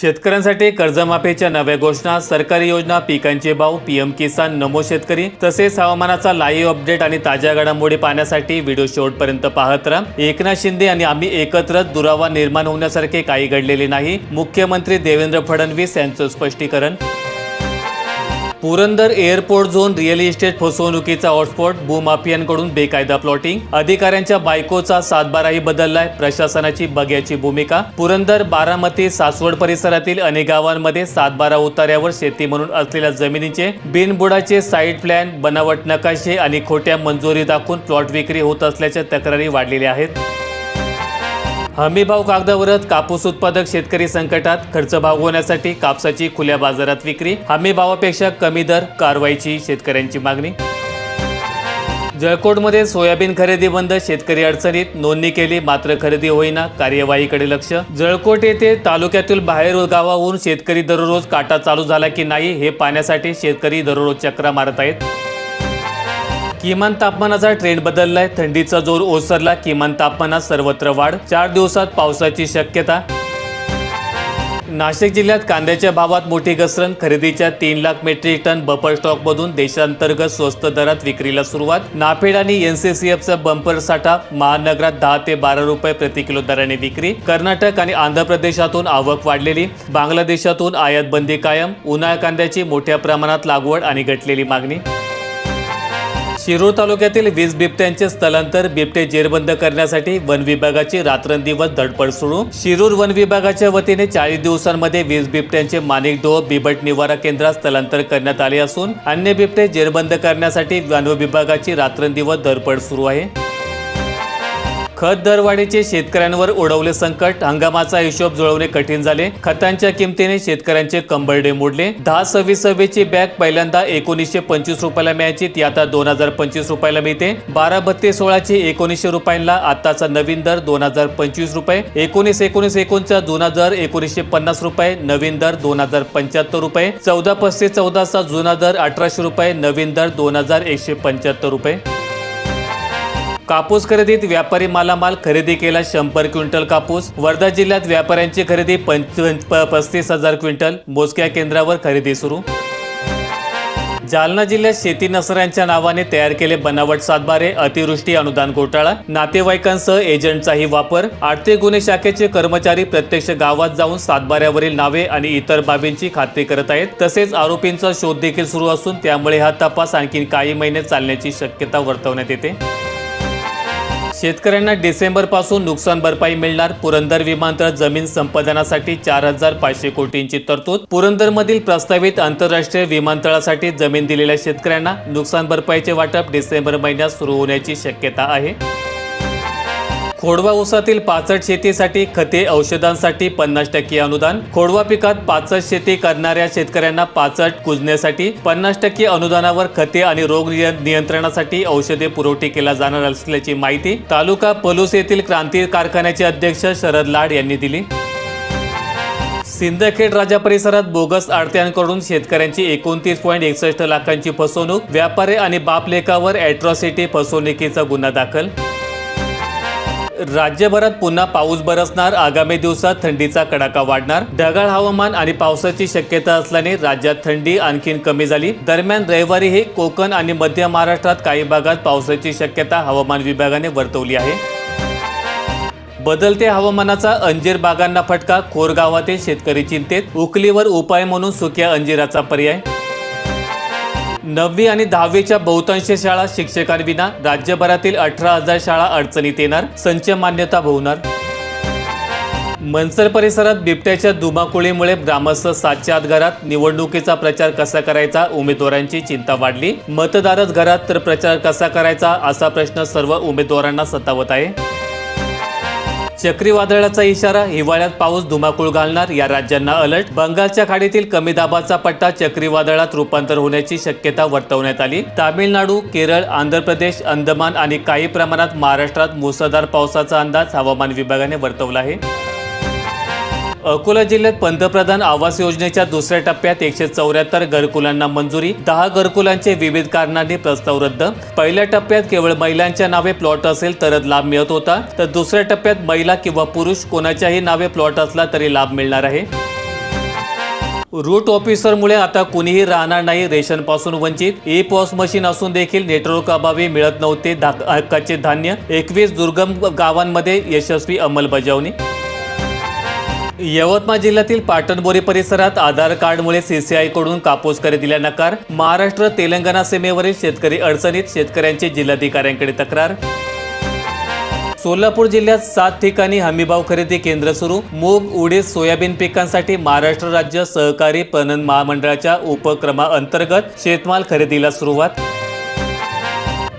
शेतकऱ्यांसाठी कर्जमाफीच्या नव्या घोषणा सरकारी योजना पिकांचे भाव पीएम किसान नमो शेतकरी तसेच हवामानाचा लाईव्ह अपडेट आणि ताज्या घडामोडी पाहण्यासाठी व्हिडिओ शेवटपर्यंत पाहत राहा. एकनाथ शिंदे आणि आम्ही एकत्रच दुरावा निर्माण होण्यासारखे काही घडलेले नाही. मुख्यमंत्री देवेंद्र फडणवीस यांचं स्पष्टीकरण Purandar airport zone real estate फसवणुकीचा हॉटस्पॉट भूमाफियांकडून बेकायदा प्लॉटिंग अधिकाऱ्यांच्या बायकोचा सातबाराही बदललाय. प्रशासनाची बग्याची भूमिका. पुरंदर बारामती सासवड परिसरातील अनेक गावांमध्ये सातबारा उतार्यावर शेती म्हणून असलेल्या जमिनीचे बिनबुडाचे साईट प्लॅन बनावट नकाशे आणि खोट्या मंजुरी दाखवून प्लॉट विक्री होत असल्याच्या तक्रारी वाढलेल्या आहेत. हमीभाव कागदावरच कापूस उत्पादक शेतकरी संकटात खर्च भागवण्यासाठी कापसाची खुल्या बाजारात विक्री हमी भावापेक्षा कमी दर कारवाईची शेतकऱ्यांची मागणी. जळकोटमध्ये सोयाबीन खरेदी बंद शेतकरी अडचणीत नोंदणी केली मात्र खरेदी होईना कार्यवाहीकडे लक्ष. जळकोट येथे तालुक्यातील बाहेर गावाहून शेतकरी दररोज काटा चालू झाला की नाही हे पाहण्यासाठी शेतकरी दररोज चक्रा मारत आहेत. किमान तापमानाचा ट्रेंड बदललाय. थंडीचा जोर ओसरला किमान तापमानात सर्वत्र वाढ. चार दिवसात पावसाची शक्यता. नाशिक जिल्ह्यात कांद्याच्या भावात मोठी घसरण. खरेदीच्या तीन लाख मेट्रिक टन बफर स्टॉकमधून देशांतर्गत स्वस्त दरात विक्रीला सुरुवात. नाफेड आणि एनसीसीएफचा बंपर साठा. महानगरात दहा ते बारा रुपये प्रति किलो दराने विक्री. कर्नाटक आणि आंध्र प्रदेशातून आवक वाढलेली. बांगलादेशातून आयात बंदी कायम. उन्हाळ कांद्याची मोठ्या प्रमाणात लागवड आणि घटलेली मागणी. शिरूर तालुक्यातील वीज बिबट्यांचे स्थलांतर बिबटे जेरबंद करण्यासाठी वन विभागाची रात्रंदिवस धडपड सुरू. शिरूर वन विभागाच्या वतीने चाळीस दिवसांमध्ये वीज बिबट्यांचे माणिकडोह बिबट निवारा केंद्रात स्थलांतर करण्यात आले असून अन्य बिबटे जेरबंद करण्यासाठी वन विभागाची रात्रंदिवस धडपड सुरू आहे. खत दरवाढीचे शेतकऱ्यांवर ओढवले संकट हंगामाचा हिशोब जुळवणे कठीण झाले. खतांच्या किमतीने शेतकऱ्यांचे कंबरडे मोडले. दहा सव्वीस सव्वीसची बॅग पहिल्यांदा एकोणीसशे पंचवीस रुपयाला मिळायची ती आता दोन हजार पंचवीस रुपयाला मिळते. बारा बत्तीस सोळाची एकोणीसशे रुपयांना आताचा नवीन दर दोन हजार पंचवीस रुपये. एकोणीस एकोणीस एकोणचा जुना दर एकोणीसशे पन्नास रुपये नवीन दर दोन हजार पंच्याहत्तर रुपये. चौदा पस्तीस चौदाचा जुना दर अठराशे रुपये नवीन दर दोन हजार एकशे पंच्याहत्तर रुपये. कापूस खरेदीत व्यापारी मालामाल खरेदी केला शंभर क्विंटल कापूस. वर्धा जिल्ह्यात व्यापाऱ्यांची खरेदी पंच प- पस्तीस हजार क्विंटल. मोजक्या केंद्रावर खरेदी सुरू. जालना जिल्ह्यात शेती नसऱ्यांच्या नावाने तयार केले बनावट सातबारे. अतिवृष्टी अनुदान घोटाळा. नातेवाईकांसह एजंटचाही वापर. आर्थिक गुन्हे शाखेचे कर्मचारी प्रत्यक्ष गावात जाऊन सातबाऱ्यावरील नावे आणि इतर बाबींची खात्री करत आहेत. तसेच आरोपींचा शोध देखील सुरू असून त्यामुळे हा तपास आणखी काही महिने चालण्याची शक्यता वर्तवण्यात येते. शेतकऱ्यांना डिसेंबरपासून नुकसान भरपाई मिळणार. पुरंदर विमानतळ जमीन संपादनासाठी चार हजार पाचशे कोटींची तरतूद. पुरंदरमधील प्रस्तावित आंतरराष्ट्रीय विमानतळासाठी जमीन दिलेल्या शेतकऱ्यांना नुकसान भरपाईचे वाटप डिसेंबर महिन्यात सुरू होण्याची शक्यता आहे. खोडवा ऊसातील पाचट शेतीसाठी खते औषधांसाठी पन्नास टक्के अनुदान खोडवा पिकात पाचट शेती करणाऱ्या शेतकऱ्यांना पाचट कुजण्यासाठी पन्नास टक्के अनुदानावर खते आणि रोग नियंत्रणासाठी औषधे पुरवठी केला जाणार असल्याची माहिती तालुका पलूस येथील क्रांती कारखान्याचे अध्यक्ष शरद लाड यांनी दिली. सिंदखेड राजा परिसरात बोगस आडत्यांकडून शेतकऱ्यांची एकोणतीस पॉईंट एकसष्ट लाखांची फसवणूक व्यापारी आणि बापलेखावर अॅट्रॉसिटी फसवणुकीचा गुन्हा दाखल राज्यभरात पुन्हा पाऊस बरसणार आगामी दिवसात थंडीचा कडाका वाढणार. ढगाळ हवामान आणि पावसाची शक्यता असल्याने राज्यात थंडी आणखीन कमी झाली. दरम्यान रविवारीही कोकण आणि मध्य महाराष्ट्रात काही भागात पावसाची शक्यता हवामान विभागाने वर्तवली आहे. बदलत्या हवामानाचा अंजीर बागांना फटका कोरगावातील शेतकरी चिंतेत. उकलीवर उपाय म्हणून सुक्या अंजिराचा पर्याय नववी आणि दहावीच्या बहुतांश शाळा शिक्षकांविना राज्यभरातील अठरा हजार शाळा अडचणीत येणार संच मान्यता भोवणार. मनसर परिसरात बिबट्याच्या धुमाकुळीमुळे ग्रामस्थ सातच्या आत घरात निवडणुकीचा प्रचार कसा करायचा उमेदवारांची चिंता वाढली? मतदारच घरात तर प्रचार कसा करायचा असा प्रश्न सर्व उमेदवारांना सतावत आहे. चक्रीवादळाचा इशारा हिवाळ्यात पाऊस धुमाकूळ घालणार या राज्यांना अलर्ट बंगालच्या खाडीतील कमी दाबाचा पट्टा चक्रीवादळात रूपांतर होण्याची शक्यता वर्तवण्यात आली. तामिळनाडू केरळ आंध्र प्रदेश अंदमान आणि काही प्रमाणात महाराष्ट्रात मुसळधार पावसाचा अंदाज हवामान विभागाने वर्तवला आहे. अकोला जिल्ह्यात पंतप्रधान आवास योजनेच्या दुसऱ्या टप्प्यात एकशे चौऱ्याहत्तर घरकुलांना मंजुरी दहा घरकुलांचे विविध कारणांनी प्रस्ताव रद्द. पहिल्या टप्प्यात केवळ महिलांच्या नावे प्लॉट असेल तरच लाभ मिळत होता. तर दुसऱ्या टप्प्यात महिला किंवा पुरुष कोणाच्याही नावे प्लॉट असला तरी लाभ मिळणार आहे. रूट ऑफिसरमुळे आता कुणीही राहणार नाही रेशनपासून वंचित. ई पॉस मशीन असून देखील नेटवर्क अभावी मिळत नव्हते. धा- हक्काचे धान्य. एकवीस दुर्गम गावांमध्ये यशस्वी अंमलबजावणी. यवतमाळ जिल्ह्यातील पाटणबोरी परिसरात आधार कार्डमुळे सीसीआयकडून कापूस खरेदीला नकार. महाराष्ट्र तेलंगणा सीमेवरील शेतकरी अडचणीत शेतकऱ्यांची जिल्हाधिकाऱ्यांकडे तक्रार. सोलापूर जिल्ह्यात सात ठिकाणी हमीभाव खरेदी केंद्र सुरू. मूग उडीद सोयाबीन पिकांसाठी महाराष्ट्र राज्य सहकारी पणन महामंडळाच्या उपक्रमाअंतर्गत शेतमाल खरेदीला सुरुवात.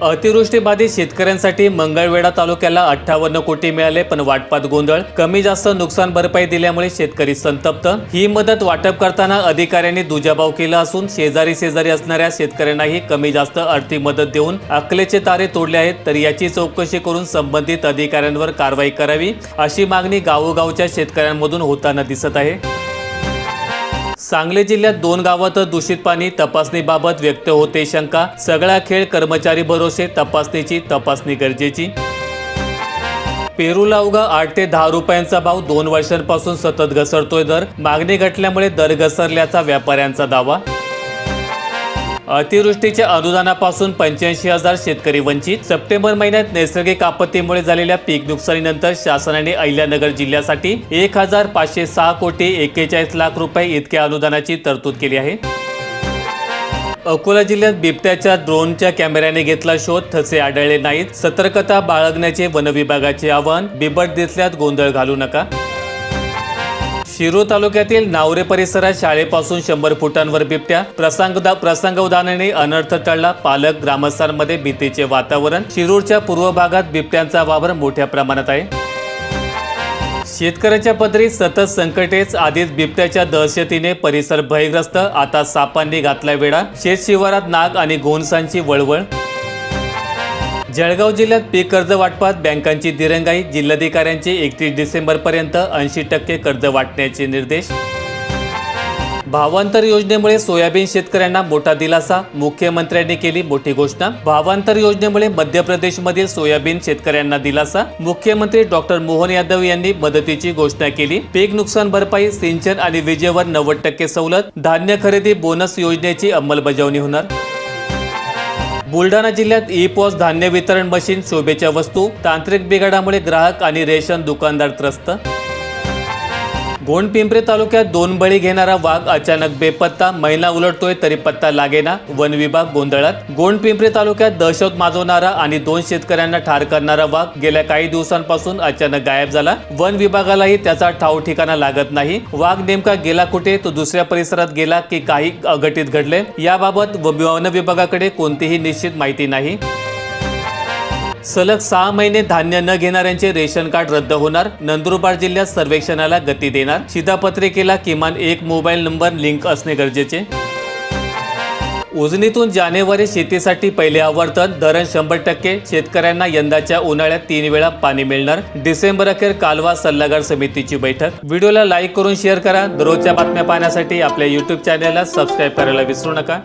अतिवृष्टीबाधित शेतकऱ्यांसाठी मंगळवेढा तालुक्याला अठ्ठावन्न कोटी मिळाले पण वाटपात गोंधळ. कमी जास्त नुकसान भरपाई दिल्यामुळे शेतकरी संतप्त. ही मदत वाटप करताना अधिकाऱ्यांनी दुजाभाव केला असून शेजारी शेजारी असणाऱ्या शेतकऱ्यांनाही कमी जास्त आर्थिक मदत देऊन अकलेचे तारे तोडले आहेत. तर याची चौकशी करून संबंधित अधिकाऱ्यांवर कारवाई करावी अशी मागणी गावोगावच्या शेतकऱ्यांमधून होताना दिसत आहे. सांगली जिल्ह्यात दोन गावात दूषित पाणी तपासणीबाबत व्यक्त होते शंका. सगळा खेळ कर्मचारी भरोसे तपासणीची तपासणी गरजेची. पेरूला उगा आठ ते दहा रुपयांचा भाव दोन वर्षांपासून सतत घसरतोय दर. मागणी घटल्यामुळे दर घसरल्याचा व्यापाऱ्यांचा दावा. अतिवृष्टीच्या अनुदानापासून पंच्याऐंशी हजार शेतकरी वंचित. सप्टेंबर महिन्यात नैसर्गिक आपत्तीमुळे झालेल्या पीक नुकसानीनंतर शासनाने अहिल्यानगर जिल्ह्यासाठी एक हजार पाचशे सहा कोटी एक्केचाळीस लाख रुपये इतक्या अनुदानाची तरतूद केली आहे. अकोला जिल्ह्यात बिबट्याच्या ड्रोनच्या कॅमेऱ्याने घेतला शोध ठसे आढळले नाहीत. सतर्कता बाळगण्याचे वनविभागाचे आवाहन बिबट दिसल्यात गोंधळ घालू नका. शिरूर तालुक्यातील नावरे परिसरात शाळेपासून शंभर फुटांवर बिबट्या प्रसंग उदाहरणाने अनर्थ टळला. पालक ग्रामस्थांमध्ये भीतीचे वातावरण. शिरूरच्या पूर्व भागात बिबट्यांचा वावर मोठ्या प्रमाणात आहे. शेतकऱ्याच्या पदरी सतत संकटेच आधीच बिबट्याच्या दहशतीने परिसर भयग्रस्त. आता सापांनी घातला वेळा शेत शिवारात नाग आणि घोणसांची वळवळ जळगाव जिल्ह्यात पीक कर्ज वाटपात बँकांची दिरंगाई जिल्हाधिकाऱ्यांचे एकतीस डिसेंबरपर्यंत ऐंशी टक्के कर्ज वाटण्याचे निर्देश. भावांतर योजनेमुळे सोयाबीन शेतकऱ्यांना मोठा दिलासा मुख्यमंत्र्यांनी केली मोठी घोषणा. भावांतर योजनेमुळे मध्य प्रदेशमधील सोयाबीन शेतकऱ्यांना दिलासा. मुख्यमंत्री डॉक्टर मोहन यादव यांनी मदतीची घोषणा केली. पीक नुकसान भरपाई सिंचन आणि विजेवर नव्वद टक्के सवलत. धान्य खरेदी बोनस योजनेची अंमलबजावणी होणार. बुलढाणा जिल्ह्यात ई पॉस धान्य वितरण मशीन शोभेच्या वस्तू तांत्रिक बिघाडामुळे ग्राहक आणि रेशन दुकानदार त्रस्त गोंडपिंपरी तालुक्यात दोन बळी घेणारा वाघ अचानक बेपत्ता महिना उलटतोय तरी पत्ता लागेना. वन विभाग गोंधळात. गोंडपिंपरी तालुक्यात दहशत माजवणारा आणि दोन शेतकऱ्यांना ठार करणारा वाघ गेल्या काही दिवसांपासून अचानक गायब झाला. वन विभागालाही त्याचा ठाव ठिकाणा लागत नाही. वाघ नेमका गेला कुठे? तो दुसऱ्या परिसरात गेला की काही अघटित घडले? याबाबत व- वन विभागाकडे कोणतीही निश्चित माहिती नाही. सलग सहा महिने धान्य न घेणाऱ्यांचे रेशन कार्ड रद्द होणार. नंदुरबार जिल्ह्यात सर्वेक्षणाला गती देणार. शिधापत्रिकेला किमान एक मोबाईल नंबर लिंक असणे गरजेचे. उजनीतून जानेवारी शेतीसाठी पहिले आवर्तन. धरण शंभर टक्के. शेतकऱ्यांना यंदाच्या उन्हाळ्यात तीन वेळा पाणी मिळणार. डिसेंबर अखेर कालवा सल्लागार समितीची बैठक. व्हिडिओला लाईक करून शेअर करा. दररोजच्या बातम्या पाहण्यासाठी आपल्या युट्यूब चॅनलला सबस्क्राईब करायला विसरू नका.